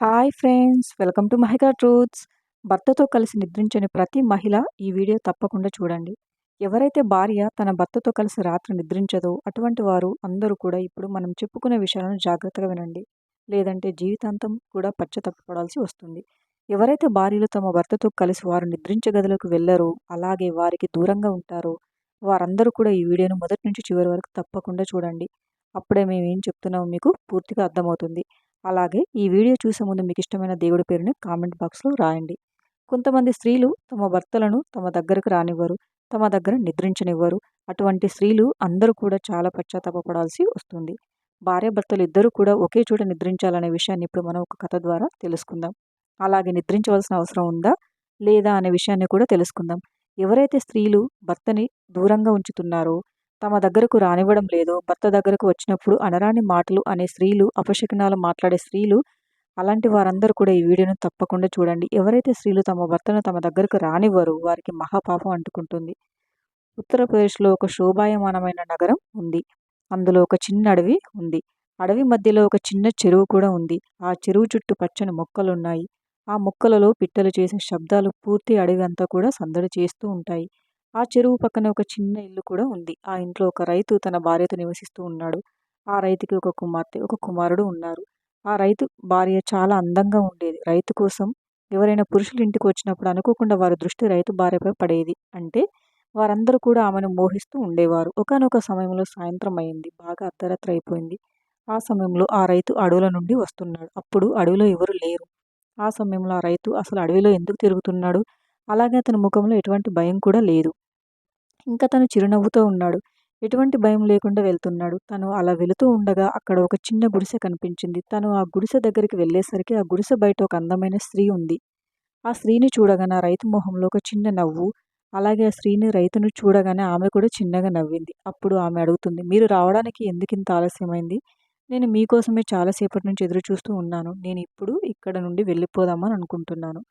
Hi friends welcome to మహిగా truths. భర్తతో కలిసి నిద్రించని ప్రతి మహిళ ఈ వీడియో తప్పకుండా చూడండి. ఎవరైతే భార్య తన భర్తతో కలిసి రాత్రి నిద్రించదో అటువంటి వారు అందరూ కూడా ఇప్పుడు మనం చెప్పుకునే విషయాలను జాగ్రత్తగా వినండి. లేదంటే జీవితాంతం కూడా పచ్చతప్పపడాల్సి వస్తుంది. ఎవరైతే భార్యలు తమ భర్తతో కలిసి వారు నిద్రించే గదిలోకి వెళ్ళరో అలాగే వారికి దూరంగా ఉంటారో వారందరూ కూడా ఈ వీడియోను మొదటి నుంచి చివరి వరకు తప్పకుండా చూడండి. అప్పుడే మేము ఏం చెప్తున్నామో మీకు పూర్తిగా అర్థమవుతుంది. అలాగే ఈ వీడియో చూసే ముందు మీకు ఇష్టమైన దేవుడి పేరుని కామెంట్ బాక్స్లో రాయండి. కొంతమంది స్త్రీలు తమ భర్తలను తమ దగ్గరకు రానివ్వరు తమ దగ్గర నిద్రించనివ్వరు. అటువంటి స్త్రీలు అందరూ కూడా చాలా పశ్చాత్తాపడాల్సి వస్తుంది. భార్యాభర్తలు ఇద్దరూ కూడా ఒకే చోట నిద్రించాలనే విషయాన్ని ఇప్పుడు మనం ఒక కథ ద్వారా తెలుసుకుందాం. అలాగే నిద్రించవలసిన అవసరం ఉందా? లేదా? అనే విషయాన్ని కూడా తెలుసుకుందాం. ఎవరైతే స్త్రీలు భర్తని దూరంగా ఉంచుతున్నారో తమ దగ్గరకు రానివ్వడం లేదు. భర్త దగ్గరకు వచ్చినప్పుడు అనరాని మాటలు అనే స్త్రీలు అపశకనాలు మాట్లాడే స్త్రీలు అలాంటి వారందరూ కూడా ఈ వీడియోను తప్పకుండా చూడండి. ఎవరైతే స్త్రీలు తమ భర్తను తమ దగ్గరకు రానివ్వరు వారికి మహాపాపం అంటుకుంటుంది. ఉత్తరప్రదేశ్లో ఒక శోభాయమానమైన నగరం ఉంది. అందులో ఒక చిన్న అడవి ఉంది. అడవి మధ్యలో ఒక చిన్న చెరువు కూడా ఉంది. ఆ చెరువు చుట్టూ పచ్చని మొక్కలు ఉన్నాయి ఆ మొక్కలలో పిట్టలు చేసే శబ్దాలు పూర్తి అడవి అంతా కూడా సందడి చేస్తూ ఉంటాయి. ఆ చెరువు పక్కన ఒక చిన్న ఇల్లు కూడా ఉంది. ఆ ఇంట్లో ఒక రైతు తన భార్యతో నివసిస్తూ ఉన్నాడు. ఆ రైతుకి ఒక కుమార్తె ఒక కుమారుడు ఉన్నారు. ఆ రైతు భార్య చాలా అందంగా ఉండేది. రైతు కోసం ఎవరైనా పురుషులు ఇంటికి వచ్చినప్పుడు అనుకోకుండా వారి దృష్టి రైతు భార్యపై పడేది. అంటే వారందరూ కూడా ఆమెను మోహిస్తూ ఉండేవారు. ఒకనొక సమయంలో సాయంత్రం అయింది. బాగా అర్ధరాత్రి అయిపోయింది. ఆ సమయంలో ఆ రైతు అడవుల నుండి వస్తున్నాడు. అప్పుడు అడవిలో ఎవరు లేరు. ఆ సమయంలో ఆ రైతు అసలు అడవిలో ఎందుకు తిరుగుతున్నాడు? అలాగే అతని ముఖంలో ఎటువంటి భయం కూడా లేదు. ఇంకా తను చిరునవ్వుతో ఉన్నాడు. ఎటువంటి భయం లేకుండా వెళ్తున్నాడు. తను అలా వెళుతూ ఉండగా అక్కడ ఒక చిన్న గుడిసె కనిపించింది. తను ఆ గుడిసె దగ్గరికి వెళ్ళేసరికి ఆ గుడిసె బయట ఒక అందమైన స్త్రీ ఉంది. ఆ స్త్రీని చూడగానే రైతు మొహంలో ఒక చిన్న నవ్వు అలాగే ఆ స్త్రీని రైతును చూడగానే ఆమె కూడా చిన్నగా నవ్వింది. అప్పుడు ఆమె అడుగుతుంది మీరు రావడానికి ఎందుకు ఇంత ఆలస్యమైంది? నేను మీకోసమే చాలాసేపటి నుంచి ఎదురు చూస్తూ ఉన్నాను. నేను ఇప్పుడు ఇక్కడ నుండి వెళ్ళిపోదామని అనుకుంటున్నాను.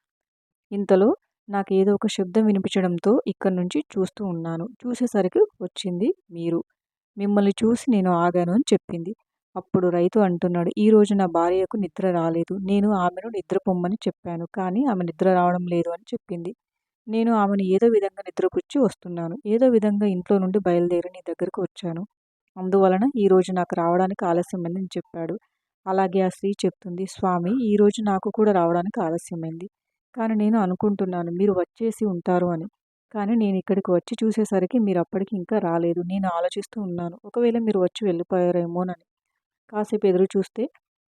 ఇంతలో నాకు ఏదో ఒక శబ్దం వినిపించడంతో ఇక్కడ నుంచి చూస్తూ ఉన్నాను. చూసేసరికి వచ్చింది మీరు. మిమ్మల్ని చూసి నేను ఆగాను అని చెప్పింది. అప్పుడు రైతు అంటున్నాడు ఈరోజు నా భార్యకు నిద్ర రాలేదు. నేను ఆమెను నిద్రపొమ్మని చెప్పాను కానీ ఆమె నిద్ర రావడం లేదు అని చెప్పింది. నేను ఆమెను ఏదో విధంగా నిద్రపుచ్చి వస్తున్నాను. ఏదో విధంగా ఇంట్లో నుండి బయలుదేరి నీ దగ్గరకు వచ్చాను. అందువలన ఈరోజు నాకు రావడానికి ఆలస్యమైంది అని చెప్పాడు. అలాగే ఆ స్త్రీ చెప్తుంది స్వామి ఈరోజు నాకు కూడా రావడానికి ఆలస్యమైంది. కానీ నేను అనుకుంటున్నాను. మీరు వచ్చేసి ఉంటారు అని. కానీ నేను ఇక్కడికి వచ్చి చూసేసరికి మీరు అప్పటికి ఇంకా రాలేదు. నేను ఆలోచిస్తూ ఉన్నాను. ఒకవేళ మీరు వచ్చి వెళ్ళిపోయారేమోనని కాసేపు ఎదురు చూస్తే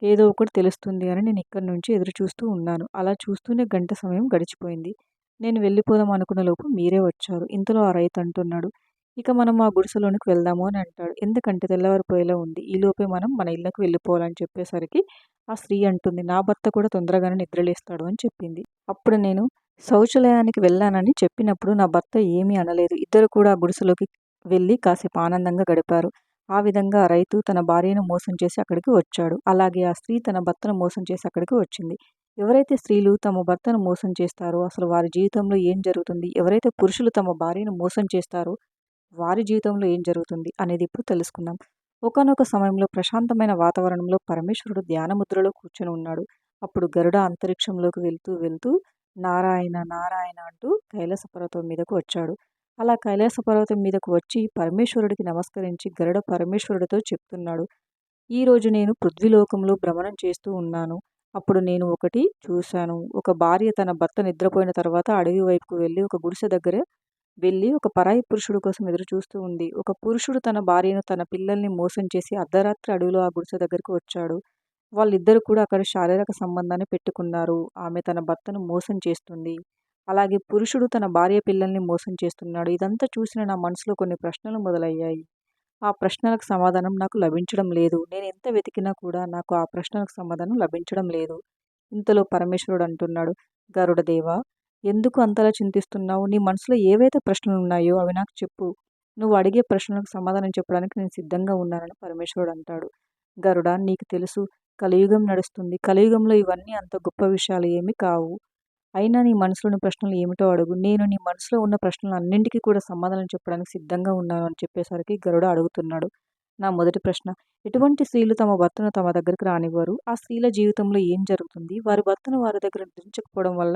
ఏదో ఒకటి తెలుస్తుంది అని నేను ఇక్కడి నుంచి ఎదురు చూస్తూ ఉన్నాను. అలా చూస్తూనే గంట సమయం గడిచిపోయింది. నేను వెళ్ళిపోదాం అనుకున్న లోపు మీరే వచ్చారు. ఇంతలో ఆ రైతు అంటున్నాడు ఇక మనం ఆ గుడిసెలోనికి వెళ్దాము అని అంటాడు. ఎందుకంటే తెల్లవారిపోయేలా ఉంది. ఈ లోపే మనం మన ఇళ్ళకి వెళ్ళిపోవాలని చెప్పేసరికి ఆ స్త్రీ అంటుంది నా భర్త కూడా తొందరగానే నిద్రలేస్తాడు అని చెప్పింది. అప్పుడు నేను శౌచాలయానికి వెళ్ళానని చెప్పినప్పుడు నా భర్త ఏమీ అనలేదు. ఇద్దరు కూడా ఆ గుడిసెలోకి వెళ్ళి కాసేపు ఆనందంగా గడిపారు. ఆ విధంగా రైతు తన భార్యను మోసం చేసి అక్కడికి వచ్చాడు. అలాగే ఆ స్త్రీ తన భర్తను మోసం చేసి అక్కడికి వచ్చింది. ఎవరైతే స్త్రీలు తమ భర్తను మోసం చేస్తారో అసలు వారి జీవితంలో ఏం జరుగుతుంది? ఎవరైతే పురుషులు తమ భార్యను మోసం చేస్తారో వారి జీవితంలో ఏం జరుగుతుంది అనేది ఇప్పుడు తెలుసుకుందాం. ఒకనొక సమయంలో ప్రశాంతమైన వాతావరణంలో పరమేశ్వరుడు ధ్యానముద్రలో కూర్చొని ఉన్నాడు. అప్పుడు గరుడ అంతరిక్షంలోకి వెళ్తూ వెళ్తూ నారాయణ నారాయణ అంటూ కైలాస పర్వతం మీదకు వచ్చాడు. అలా కైలాస పర్వతం మీదకు వచ్చి పరమేశ్వరుడికి నమస్కరించి గరుడ పరమేశ్వరుడితో చెప్తున్నాడు. ఈరోజు నేను పృథ్వీలోకంలో భ్రమణం చేస్తూ ఉన్నాను. అప్పుడు నేను ఒకటి చూశాను. ఒక భార్య తన భర్త నిద్రపోయిన తర్వాత అడవి వైపుకు వెళ్ళి ఒక గుడిసె దగ్గర వెళ్ళి ఒక పరాయి పురుషుడు కోసం ఎదురు చూస్తూ ఉంది. ఒక పురుషుడు తన భార్యను తన పిల్లల్ని మోసం చేసి అర్ధరాత్రి అడవిలో ఆ గుడిసె దగ్గరికి వచ్చాడు. వాళ్ళిద్దరు కూడా అక్కడ శారీరక సంబంధాన్ని పెట్టుకున్నారు. ఆమె తన భర్తను మోసం చేస్తుంది. అలాగే పురుషుడు తన భార్య పిల్లల్ని మోసం చేస్తున్నాడు. ఇదంతా చూసిన నా మనసులో కొన్ని ప్రశ్నలు మొదలయ్యాయి. ఆ ప్రశ్నలకు సమాధానం నాకు లభించడం లేదు. నేను ఎంత వెతికినా కూడా నాకు ఆ ప్రశ్నలకు సమాధానం లభించడం లేదు. ఇంతలో పరమేశ్వరుడు అంటున్నాడు గరుడదేవ ఎందుకు అంతలా చింతిస్తున్నావు? నీ మనసులో ఏవైతే ప్రశ్నలు ఉన్నాయో అవి నాకు చెప్పు. నువ్వు అడిగే ప్రశ్నలకు సమాధానం చెప్పడానికి నేను సిద్ధంగా ఉన్నానని పరమేశ్వరుడు అంటాడు. గరుడ నీకు తెలుసు కలియుగం నడుస్తుంది. కలియుగంలో ఇవన్నీ అంత గొప్ప విషయాలు ఏమి కావు. అయినా నీ మనసులోని ప్రశ్నలు ఏమిటో అడుగు. నేను నీ మనసులో ఉన్న ప్రశ్నలు అన్నింటికీ కూడా సమాధానం చెప్పడానికి సిద్ధంగా ఉన్నాను అని చెప్పేసరికి గరుడ అడుగుతున్నాడు. నా మొదటి ప్రశ్న ఎటువంటి స్త్రీలు తమ భర్తను తమ దగ్గరకు రానివ్వరు? ఆ స్త్రీల జీవితంలో ఏం జరుగుతుంది? వారి భర్తను వారి దగ్గర ధరించకపోవడం వల్ల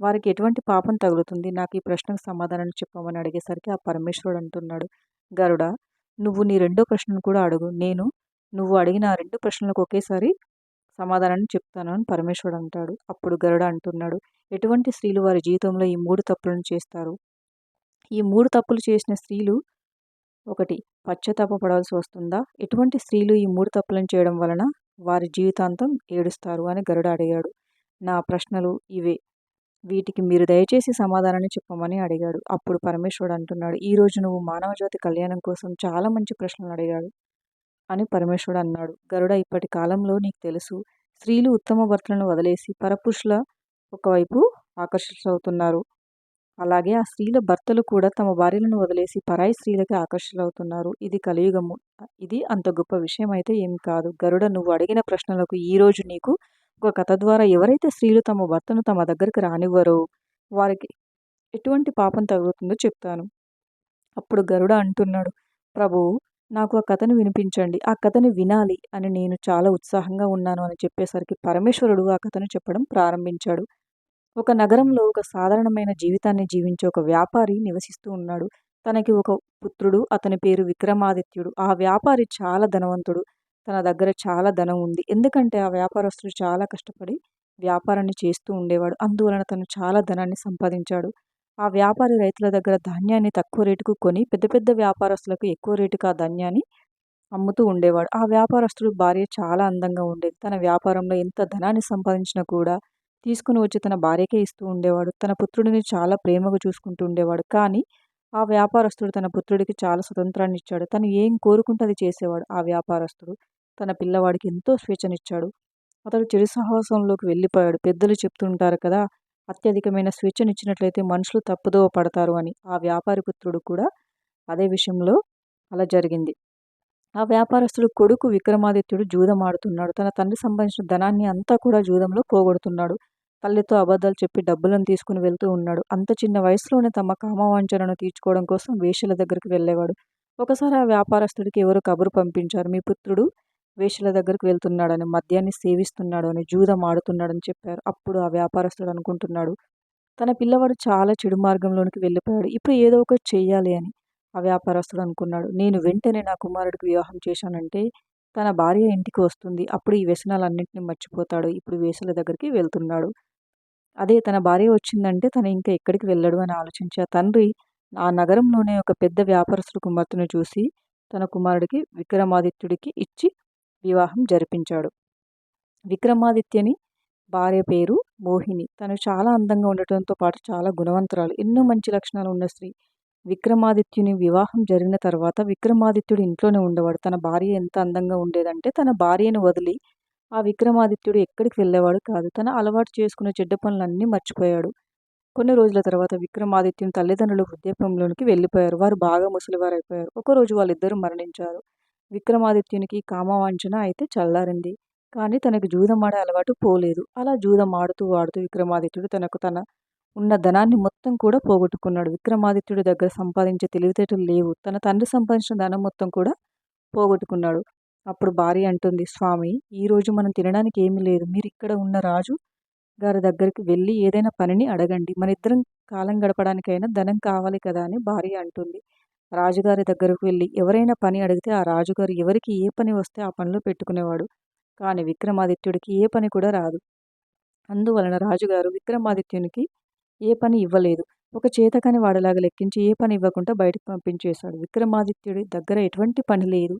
వారికి ఎటువంటి పాపం తగులుతుంది? నాకు ఈ ప్రశ్నకు సమాధానం చెప్పమని అడిగేసరికి ఆ పరమేశ్వరుడు అంటున్నాడు గరుడ నువ్వు నీ రెండో ప్రశ్నను కూడా అడుగు. నేను నువ్వు అడిగిన ఆ రెండు ప్రశ్నలకు ఒకేసారి సమాధానాన్ని చెప్తాను అని పరమేశ్వరుడు అంటాడు. అప్పుడు గరుడ అంటున్నాడు ఎటువంటి స్త్రీలు వారి జీవితంలో ఈ మూడు తప్పులను చేస్తారు? ఈ మూడు తప్పులు చేసిన స్త్రీలు ఒకటి పశ్చాత్తాపపడాల్సి వస్తుందా? ఎటువంటి స్త్రీలు ఈ మూడు తప్పులను చేయడం వలన వారి జీవితాంతం ఏడుస్తారు? అని గరుడ అడిగాడు. నా ప్రశ్నలు ఇవే. వీటికి మీరు దయచేసి సమాధానాన్ని చెప్పమని అడిగాడు. అప్పుడు పరమేశ్వరుడు అంటున్నాడు ఈరోజు నువ్వు మానవజాతి కళ్యాణం కోసం చాలా మంచి ప్రశ్నలు అడిగాడు అని పరమేశ్వరుడు అన్నాడు. గరుడ ఇప్పటి కాలంలో నీకు తెలుసు స్త్రీలు ఉత్తమ భర్తలను వదిలేసి పరపురుషుల ఒకవైపు ఆకర్షితులవుతున్నారు. అలాగే ఆ స్త్రీల భర్తలు కూడా తమ భార్యలను వదిలేసి పరాయి స్త్రీలకి ఆకర్షితులవుతున్నారు. ఇది కలియుగము. ఇది అంత గొప్ప విషయం అయితే ఏం కాదు. గరుడ నువ్వు అడిగిన ప్రశ్నలకు ఈరోజు నీకు ఒక కథ ద్వారా ఎవరైతే స్త్రీలు తమ భర్తను తమ దగ్గరికి రానివ్వరో వారికి ఎటువంటి పాపం తగులుతుందో చెప్తాను. అప్పుడు గరుడ అంటున్నాడు ప్రభు నాకు ఆ కథను వినిపించండి. ఆ కథను వినాలి అని నేను చాలా ఉత్సాహంగా ఉన్నాను అని చెప్పేసరికి పరమేశ్వరుడు ఆ కథను చెప్పడం ప్రారంభించాడు. ఒక నగరంలో ఒక సాధారణమైన జీవితాన్ని జీవించే ఒక వ్యాపారి నివసిస్తూ ఉన్నాడు. తనకి ఒక పుత్రుడు అతని పేరు విక్రమాదిత్యుడు. ఆ వ్యాపారి చాలా ధనవంతుడు. తన దగ్గర చాలా ధనం ఉంది. ఎందుకంటే ఆ వ్యాపారస్తుడు చాలా కష్టపడి వ్యాపారాన్ని చేస్తూ ఉండేవాడు. అందువలన తను చాలా ధనాన్ని సంపాదించాడు. ఆ వ్యాపారి రైతుల దగ్గర ధాన్యాన్ని తక్కువ రేటుకు కొని పెద్ద పెద్ద వ్యాపారస్తులకు ఎక్కువ రేటుకు ఆ ధాన్యాన్ని అమ్ముతూ ఉండేవాడు. ఆ వ్యాపారస్తుడు భార్య చాలా అందంగా ఉండేది. తన వ్యాపారంలో ఎంత ధనాన్ని సంపాదించినా కూడా తీసుకుని వచ్చి తన భార్యకే ఇస్తూ ఉండేవాడు. తన పుత్రుడిని చాలా ప్రేమగా చూసుకుంటూ ఉండేవాడు. కానీ ఆ వ్యాపారస్తుడు తన పుత్రుడికి చాలా స్వతంత్రాన్ని ఇచ్చాడు. తను ఏం కోరుకుంటే అది చేసేవాడు ఆ వ్యాపారస్తుడు. తన పిల్లవాడికి ఎంతో స్వేచ్ఛనిచ్చాడు. అతడు చెడు సాహసంలోకి వెళ్ళిపోయాడు. పెద్దలు చెప్తుంటారు కదా అత్యధికమైన స్వేచ్ఛనిచ్చినట్లయితే మనుషులు తప్పుదోవ పడతారు అని. ఆ వ్యాపారి పుత్రుడు కూడా అదే విషయంలో అలా జరిగింది. ఆ వ్యాపారస్తుడు కొడుకు విక్రమాదిత్యుడు జూదం ఆడుతున్నాడు తన తండ్రి సంబంధించిన ధనాన్ని అంతా కూడా జూదంలో పోగొడుతున్నాడు. తల్లితో అబద్ధాలు చెప్పి డబ్బులను తీసుకుని వెళ్తూ ఉన్నాడు. అంత చిన్న వయసులోనే తమ కామవాంఛనను తీర్చుకోవడం కోసం వేషల దగ్గరికి వెళ్ళేవాడు. ఒకసారి ఆ వ్యాపారస్తుడికి ఎవరు కబురు పంపించారు. మీ పుత్రుడు వేషల దగ్గరకు వెళ్తున్నాడని మద్యాన్ని సేవిస్తున్నాడు అని జూదం ఆడుతున్నాడని చెప్పారు. అప్పుడు ఆ వ్యాపారస్తుడు అనుకుంటున్నాడు తన పిల్లవాడు చాలా చెడు మార్గంలోనికి వెళ్ళిపోయాడు. ఇప్పుడు ఏదో ఒకటి చేయాలి అని ఆ వ్యాపారస్తుడు అనుకున్నాడు. నేను వెంటనే నా కుమారుడికి వివాహం చేశానంటే తన భార్య ఇంటికి వస్తుంది. అప్పుడు ఈ వ్యసనాలన్నింటినీ మర్చిపోతాడు. ఇప్పుడు వేసుల దగ్గరికి వెళ్తున్నాడు. అదే తన భార్య వచ్చిందంటే తను ఇంకా ఎక్కడికి వెళ్ళడు అని ఆలోచించి ఆ తండ్రి ఆ నగరంలోనే ఒక పెద్ద వ్యాపారస్తుడు కుమార్తెను చూసి తన కుమారుడికి విక్రమాదిత్యుడికి ఇచ్చి వివాహం జరిపించాడు. విక్రమాదిత్యని భార్య పేరు మోహిని. తను చాలా అందంగా ఉండటంతో పాటు చాలా గుణవంతురాలు. ఎన్నో మంచి లక్షణాలు ఉన్న స్త్రీ. విక్రమాదిత్యుని వివాహం జరిగిన తర్వాత విక్రమాదిత్యుడు ఇంట్లోనే ఉండేవాడు. తన భార్య ఎంత అందంగా ఉండేదంటే తన భార్యను వదిలి ఆ విక్రమాదిత్యుడు ఎక్కడికి వెళ్ళేవాడు కాదు. తన అలవాటు చేసుకున్న చెడ్డ పనులన్నీ మర్చిపోయాడు. కొన్ని రోజుల తర్వాత విక్రమాదిత్యుని తల్లిదండ్రులు వృద్ధాప్యంలోనికి వెళ్ళిపోయారు. వారు బాగా ముసలివారైపోయారు. ఒకరోజు వాళ్ళిద్దరూ మరణించారు. విక్రమాదిత్యునికి కామవాంఛన అయితే చల్లారింది. కానీ తనకి జూదం ఆడే అలవాటు పోలేదు. అలా జూదం ఆడుతూ ఆడుతూ విక్రమాదిత్యుడు తనకు తన ఉన్న ధనాన్ని మొత్తం కూడా పోగొట్టుకున్నాడు. విక్రమాదిత్యుడి దగ్గర సంపాదించే తెలివితేటలు లేవు. తన తండ్రి సంపాదించిన ధనం మొత్తం కూడా పోగొట్టుకున్నాడు. అప్పుడు భార్య అంటుంది స్వామి ఈరోజు మనం తినడానికి ఏమీ లేదు. మీరు ఇక్కడ ఉన్న రాజు గారి దగ్గరికి వెళ్ళి ఏదైనా పనిని అడగండి. మన ఇద్దరం కాలం గడపడానికైనా ధనం కావాలి కదా అని భార్య అంటుంది. రాజుగారి దగ్గరకు వెళ్ళి ఎవరైనా పని అడిగితే ఆ రాజుగారు ఎవరికి ఏ పని వస్తే ఆ పనిలో పెట్టుకునేవాడు. కానీ విక్రమాదిత్యుడికి ఏ పని కూడా రాదు. అందువలన రాజుగారు విక్రమాదిత్యునికి ఏ పని ఇవ్వలేదు. ఒక చేతకాని వాడలాగా లెక్కించి ఏ పని ఇవ్వకుండా బయటకు పంపించేశాడు. విక్రమాదిత్యుడి దగ్గర ఎటువంటి పని లేదు.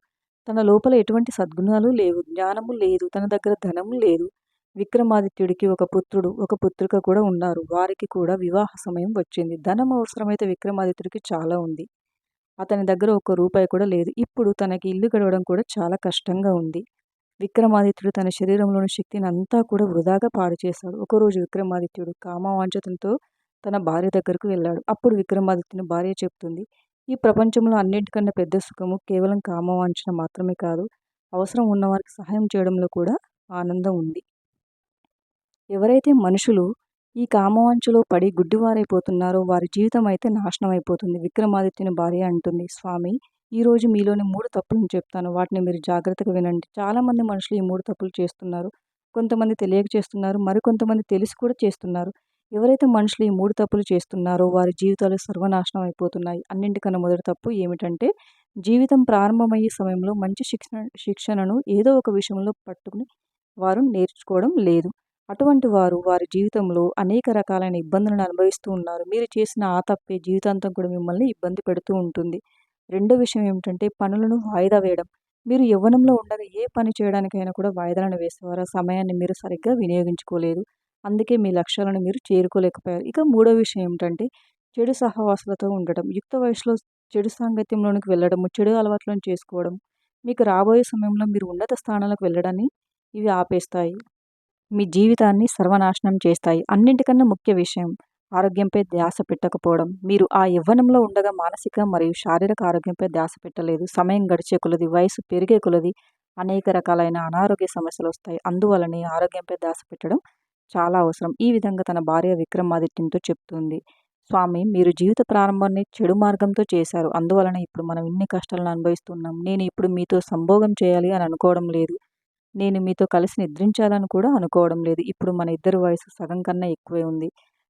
తన లోపల ఎటువంటి సద్గుణాలు లేవు. జ్ఞానము లేదు. తన దగ్గర ధనము లేదు. విక్రమాదిత్యుడికి ఒక పుత్రుడు ఒక పుత్రిక కూడా ఉన్నారు. వారికి కూడా వివాహ సమయం వచ్చింది. ధనం అవసరమైతే విక్రమాదిత్యుడికి చాలా ఉంది. అతని దగ్గర ఒక రూపాయి కూడా లేదు. ఇప్పుడు తనకి ఇల్లు గడవడం కూడా చాలా కష్టంగా ఉంది. విక్రమాదిత్యుడు తన శరీరంలోని శక్తిని అంతా కూడా వృధాగా పాడు చేశాడు. ఒకరోజు విక్రమాదిత్యుడు కామవాంఛతంతో తన భార్య దగ్గరకు వెళ్ళాడు. అప్పుడు విక్రమాదిత్యుని భార్య చెప్తుంది ఈ ప్రపంచంలో అన్నింటికన్నా పెద్ద సుఖము కేవలం కామవాంఛన మాత్రమే కాదు. అవసరం ఉన్నవారికి సహాయం చేయడంలో కూడా ఆనందం ఉంది. ఎవరైతే మనుషులు ఈ కామవాంఛలో పడి గుడ్డివారైపోతున్నారో. వారి జీవితం అయితే నాశనం అయిపోతుంది విక్రమాదిత్యుని భార్య అంటుంది. స్వామి ఈరోజు మీలోని మూడు తప్పులను చెప్తాను. వాటిని మీరు జాగ్రత్తగా వినండి. చాలామంది మనుషులు ఈ మూడు తప్పులు చేస్తున్నారు. కొంతమంది తెలియక చేస్తున్నారు. మరికొంతమంది తెలిసి కూడా చేస్తున్నారు. ఎవరైతే మనుషులు ఈ మూడు తప్పులు చేస్తున్నారో వారి జీవితాలు సర్వనాశనం అయిపోతున్నాయి అన్నింటికన్నా మొదటి తప్పు ఏమిటంటే జీవితం ప్రారంభమయ్యే సమయంలో మంచి శిక్షణ శిక్షణను ఏదో ఒక విషయంలో పట్టుకుని వారు నేర్చుకోవడం లేదు. అటువంటి వారు వారి జీవితంలో అనేక రకాలైన ఇబ్బందులను అనుభవిస్తూ ఉన్నారు. మీరు చేసిన ఆ తప్పే జీవితాంతం కూడా మిమ్మల్ని ఇబ్బంది పెడుతూ ఉంటుంది. రెండో విషయం ఏమిటంటే పనులను వాయిదా వేయడం. మీరు యవ్వనంలో ఉండగా ఏ పని చేయడానికైనా కూడా వాయిదాలను వేసేవారు. ఆ సమయాన్ని మీరు సరిగ్గా వినియోగించుకోలేదు. అందుకే మీ లక్ష్యాలను మీరు చేరుకోలేకపోయారు. ఇక మూడో విషయం ఏమిటంటే చెడు సహవాసులతో ఉండటం. యుక్త వయసులో చెడు సాంగత్యంలోనికి వెళ్ళడము చెడు అలవాట్లను చేసుకోవడం. మీకు రాబోయే సమయంలో మీరు ఉన్నత స్థానాలకు వెళ్ళడాన్ని ఇవి ఆపేస్తాయి. మీ జీవితాన్ని సర్వనాశనం చేస్తాయి. అన్నింటికన్నా ముఖ్య విషయం ఆరోగ్యంపై ధ్యాస పెట్టకపోవడం. మీరు ఆ యవ్వనంలో ఉండగా మానసిక మరియు శారీరక ఆరోగ్యంపై ధ్యాస పెట్టలేదు. సమయం గడిచే కొలది వయసు పెరిగే కొలది అనేక రకాలైన అనారోగ్య సమస్యలు వస్తాయి. అందువలనే ఆరోగ్యంపై ధ్యాస పెట్టడం చాలా అవసరం. ఈ విధంగా తన భార్య విక్రమాదిత్యంతో చెప్తుంది. స్వామి మీరు జీవిత ప్రారంభాన్ని చెడు మార్గంతో చేశారు. అందువలన ఇప్పుడు మనం ఇన్ని కష్టాలను అనుభవిస్తున్నాం. నేను ఇప్పుడు మీతో సంభోగం చేయాలి అని అనుకోవడం లేదు. నేను మీతో కలిసి నిద్రించాలని కూడా అనుకోవడం లేదు. ఇప్పుడు మన ఇద్దరు వయసు సగం కన్నా ఎక్కువే ఉంది.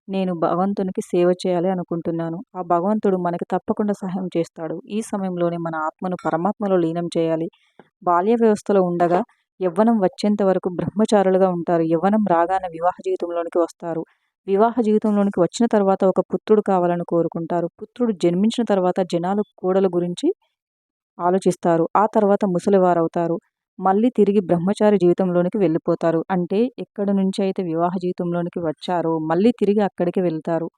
నేను భగవంతునికి సేవ చేయాలి అనుకుంటున్నాను. ఆ భగవంతుడు మనకి తప్పకుండా సహాయం చేస్తాడు. ఈ సమయంలోనే మన ఆత్మను పరమాత్మలో లీనం చేయాలి. బాల్య వ్యవస్థలో ఉండగా యవ్వనం వచ్చేంత వరకు బ్రహ్మచారులుగా ఉంటారు. యవ్వనం రాగానే వివాహ జీవితంలోనికి వస్తారు. వివాహ జీవితంలోనికి వచ్చిన తర్వాత ఒక పుత్రుడు కావాలని కోరుకుంటారు. పుత్రుడు జన్మించిన తర్వాత జనాలు కూడల గురించి ఆలోచిస్తారు. ఆ తర్వాత ముసలివారు అవుతారు మళ్ళీ తిరిగి బ్రహ్మచారి జీవితంలోనికి వెళ్ళిపోతారు. అంటే ఎక్కడి నుంచి అయితే వివాహ జీవితంలోనికి వచ్చారో మళ్ళీ తిరిగి అక్కడికి వెళ్తారు.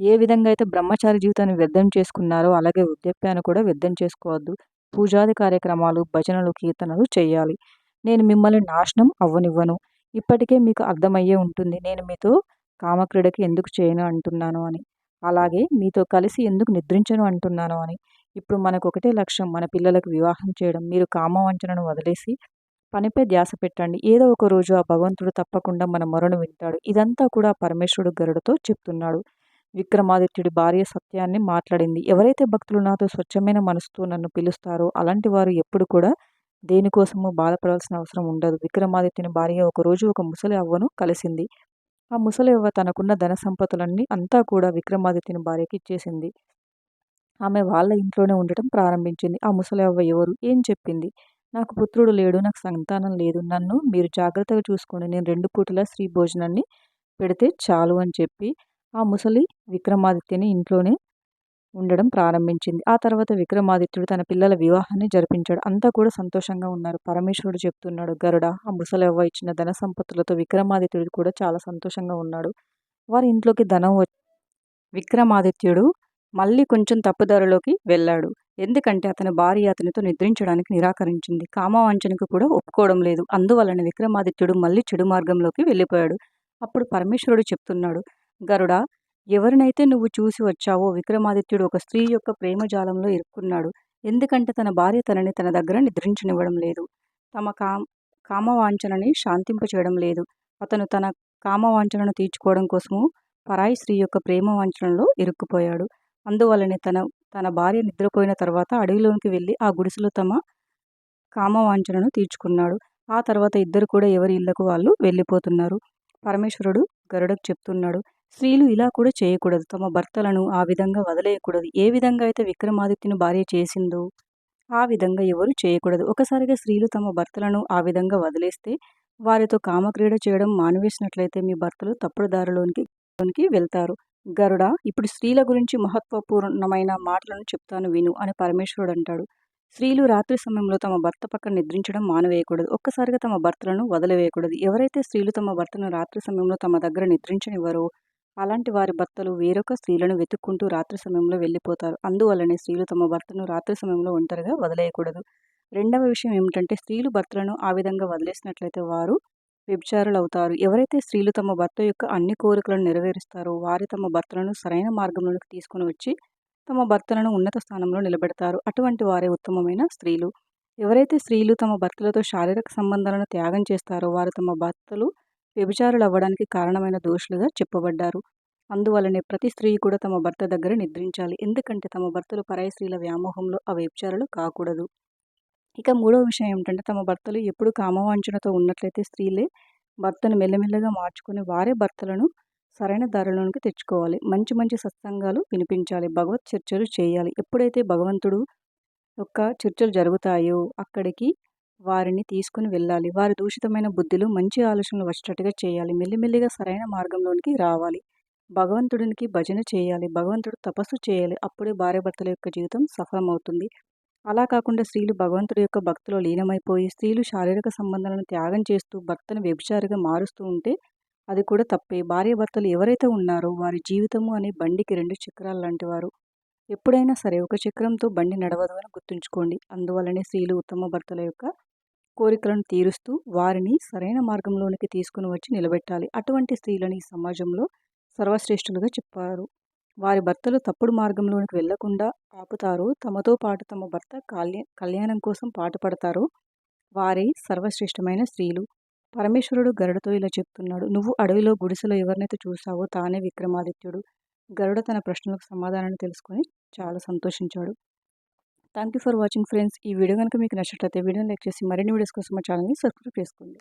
ఏ విధంగా అయితే బ్రహ్మచారి జీవితాన్ని వ్యర్థం చేసుకున్నారో అలాగే వృద్ధాప్యాన్ని కూడా వ్యర్థం చేసుకోవద్దు. పూజాది కార్యక్రమాలు భజనలు కీర్తనలు చేయాలి. నేను మిమ్మల్ని నాశనం అవ్వనివ్వను. ఇప్పటికే మీకు అర్థమయ్యే ఉంటుంది. నేను మీతో కామక్రీడకి ఎందుకు చేయను అంటున్నాను అని. అలాగే మీతో కలిసి ఎందుకు నిద్రించను అంటున్నాను అని. ఇప్పుడు మనకు ఒకటే లక్ష్యం మన పిల్లలకు వివాహం చేయడం. మీరు కామవంచనను వదిలేసి పనిపై ధ్యాస పెట్టండి. ఏదో ఒక రోజు ఆ భగవంతుడు తప్పకుండా మన మొరను వింటాడు. ఇదంతా కూడా పరమేశ్వరుడు గరుడతో చెప్తున్నాడు. విక్రమాదిత్యుడి భార్య సత్యాన్ని మాట్లాడింది. ఎవరైతే భక్తులు నాతో స్వచ్ఛమైన మనసుతో నన్ను పిలుస్తారో అలాంటి వారు ఎప్పుడు కూడా దేనికోసమో బాధపడాల్సిన అవసరం ఉండదు. విక్రమాదిత్యుని భార్య ఒకరోజు ఒక ముసలి అవ్వను కలిసింది. ఆ ముసలి అవ్వ తనకున్న ధన సంపదలన్నీ అంతా కూడా విక్రమాదిత్యుని భార్యకి ఇచ్చేసింది. ఆమె వాళ్ళ ఇంట్లోనే ఉండటం ప్రారంభించింది. ఆ ముసలి అవ్వ ఎవరు? ఏం చెప్పింది? నాకు పుత్రుడు లేడు నాకు సంతానం లేదు. నన్ను మీరు జాగ్రత్తగా చూసుకోండి. నేను రెండు పూటల స్త్రీ భోజనాన్ని పెడితే చాలు అని చెప్పి ఆ ముసలి విక్రమాదిత్యని ఇంట్లోనే ఉండడం ప్రారంభించింది. ఆ తర్వాత విక్రమాదిత్యుడు తన పిల్లల వివాహాన్ని జరిపించాడు. అంతా కూడా సంతోషంగా ఉన్నారు. పరమేశ్వరుడు చెప్తున్నాడు గరుడ ఆ ముసలవ్వ ఇచ్చిన ధన సంపత్తులతో విక్రమాదిత్యుడు కూడా చాలా సంతోషంగా ఉన్నాడు. వారి ఇంట్లోకి ధనం విక్రమాదిత్యుడు మళ్ళీ కొంచెం తప్పుదారిలోకి వెళ్ళాడు. ఎందుకంటే అతని భార్య అతనితో నిద్రించడానికి నిరాకరించింది. కామవాంఛనకు కూడా ఒప్పుకోవడం లేదు. అందువలన విక్రమాదిత్యుడు మళ్ళీ చెడు మార్గంలోకి వెళ్ళిపోయాడు. అప్పుడు పరమేశ్వరుడు చెప్తున్నాడు గరుడ ఎవరినైతే నువ్వు చూసి వచ్చావో విక్రమాదిత్యుడు ఒక స్త్రీ యొక్క ప్రేమజాలంలో ఇరుక్కున్నాడు. ఎందుకంటే తన భార్య తనని తన దగ్గర నిద్రించనివ్వడం లేదు. తమ కా కామవాంఛనని శాంతింపచేయడం లేదు. అతను తన కామవాంఛనను తీర్చుకోవడం కోసము పరాయి స్త్రీ యొక్క ప్రేమ వాంఛనలో ఇరుక్కుపోయాడు. అందువలనే తన తన భార్య నిద్రపోయిన తర్వాత అడవిలోనికి వెళ్ళి ఆ గుడిసెలో తమ కామవాంఛనను తీర్చుకున్నాడు. ఆ తర్వాత ఇద్దరు కూడా ఎవరి ఇళ్ళకు వాళ్ళు వెళ్ళిపోతున్నారు. పరమేశ్వరుడు గరుడకు చెప్తున్నాడు స్త్రీలు ఇలా కూడా చేయకూడదు. తమ భర్తలను ఆ విధంగా వదిలేయకూడదు. ఏ విధంగా అయితే విక్రమాదిత్యను భార్య చేసిందో ఆ విధంగా ఎవరు చేయకూడదు. ఒకసారిగా స్త్రీలు తమ భర్తలను ఆ విధంగా వదిలేస్తే వారితో కామక్రీడ చేయడం మానివేసినట్లయితే మీ భర్తలు తప్పుడు దారిలోనికి వెళ్తారు. గరుడ ఇప్పుడు స్త్రీల గురించి మహత్వపూర్ణమైన మాటలను చెప్తాను విను అని పరమేశ్వరుడు అంటాడు. స్త్రీలు రాత్రి సమయంలో తమ భర్త పక్కన నిద్రించడం మానవేయకూడదు. ఒక్కసారిగా తమ భర్తలను వదిలివేయకూడదు. ఎవరైతే స్త్రీలు తమ భర్తను రాత్రి సమయంలో తమ దగ్గర నిద్రించనివ్వరో అలాంటి వారి భర్తలు వేరొక స్త్రీలను వెతుక్కుంటూ రాత్రి సమయంలో వెళ్ళిపోతారు. అందువల్లనే స్త్రీలు తమ భర్తను రాత్రి సమయంలో ఒంటరిగా వదిలేయకూడదు. రెండవ విషయం ఏమిటంటే స్త్రీలు భర్తలను ఆ విధంగా వదిలేసినట్లయితే వారు వ్యభిచారులు అవుతారు ఎవరైతే స్త్రీలు తమ భర్త యొక్క అన్ని కోరికలను నెరవేరుస్తారో వారి తమ భర్తలను సరైన మార్గంలోకి తీసుకుని వచ్చి తమ భర్తలను ఉన్నత స్థానంలో నిలబెడతారు. అటువంటి వారే ఉత్తమమైన స్త్రీలు. ఎవరైతే స్త్రీలు తమ భర్తలతో శారీరక సంబంధాలను త్యాగం చేస్తారో వారు తమ భర్తలు వ్యభిచారులు అవ్వడానికి కారణమైన దోషులుగా చెప్పబడ్డారు. అందువలనే ప్రతి స్త్రీ కూడా తమ భర్త దగ్గర నిద్రించాలి. ఎందుకంటే తమ భర్తలు పరాయి స్త్రీల వ్యామోహంలో ఆ వ్యభిచారులు కాకూడదు. ఇక మూడో విషయం ఏమిటంటే తమ భర్తలు ఎప్పుడు కామవాంఛనతో ఉన్నట్లయితే స్త్రీలే భర్తను మెల్లమెల్లగా మార్చుకుని వారే భర్తలను సరైన దారిలోనికి తెచ్చుకోవాలి. మంచి మంచి సత్సంగాలు వినిపించాలి. భగవత్ చర్చలు చేయాలి. ఎప్పుడైతే భగవంతుడు యొక్క చర్చలు జరుగుతాయో అక్కడికి వారిని తీసుకుని వెళ్ళాలి. వారి దూషితమైన బుద్ధులు మంచి ఆలోచనలు వచ్చేటట్టుగా చేయాలి. మెల్లిమెల్లిగా సరైన మార్గంలోనికి రావాలి. భగవంతుడికి భజన చేయాలి. భగవంతుడు తపస్సు చేయాలి. అప్పుడే భార్యాభర్తల యొక్క జీవితం సఫలమవుతుంది. అలా కాకుండా స్త్రీలు భగవంతుడి యొక్క భక్తిలో లీనమైపోయి స్త్రీలు శారీరక సంబంధాలను త్యాగం చేస్తూ భర్తను వ్యభిచారిగా మారుస్తూ ఉంటే అది కూడా తప్పే. భార్యాభర్తలు ఎవరైతే ఉన్నారో వారి జీవితము అనే బండికి రెండు చక్రాలు లాంటి వారు. ఎప్పుడైనా సరే ఒక చక్రంతో బండి నడవదు అని గుర్తుంచుకోండి. అందువల్లనే స్త్రీలు ఉత్తమ భర్తల యొక్క కోరికలను తీరుస్తూ వారిని సరైన మార్గంలోనికి తీసుకుని వచ్చి నిలబెట్టాలి. అటువంటి స్త్రీలని సమాజంలో సర్వశ్రేష్ఠులుగా చెప్పారు. వారి భర్తలు తప్పుడు మార్గంలోనికి వెళ్ళకుండా ఆపుతారు. తమతో పాటు తమ భర్త కళ్యా కళ్యాణం కోసం పాటుపడతారు. వారే సర్వశ్రేష్టమైన స్త్రీలు. పరమేశ్వరుడు గరుడతో ఇలా చెప్తున్నాడు. నువ్వు అడవిలో గుడిసెలో ఎవరినైతే చూసావో తానే విక్రమాదిత్యుడు. గరుడ తన ప్రశ్నలకు సమాధానాన్ని తెలుసుకొని చాలా సంతోషించాడు. Thank you for watching friends. ఈ వీడియో కనుక మీకు నచ్చినట్లయితే వీడియోని లైక్ చేసి మరిన్ని వీడియోస్ కోసం మా ఛానల్ని సబ్స్క్రైబ్ చేసుకోండి.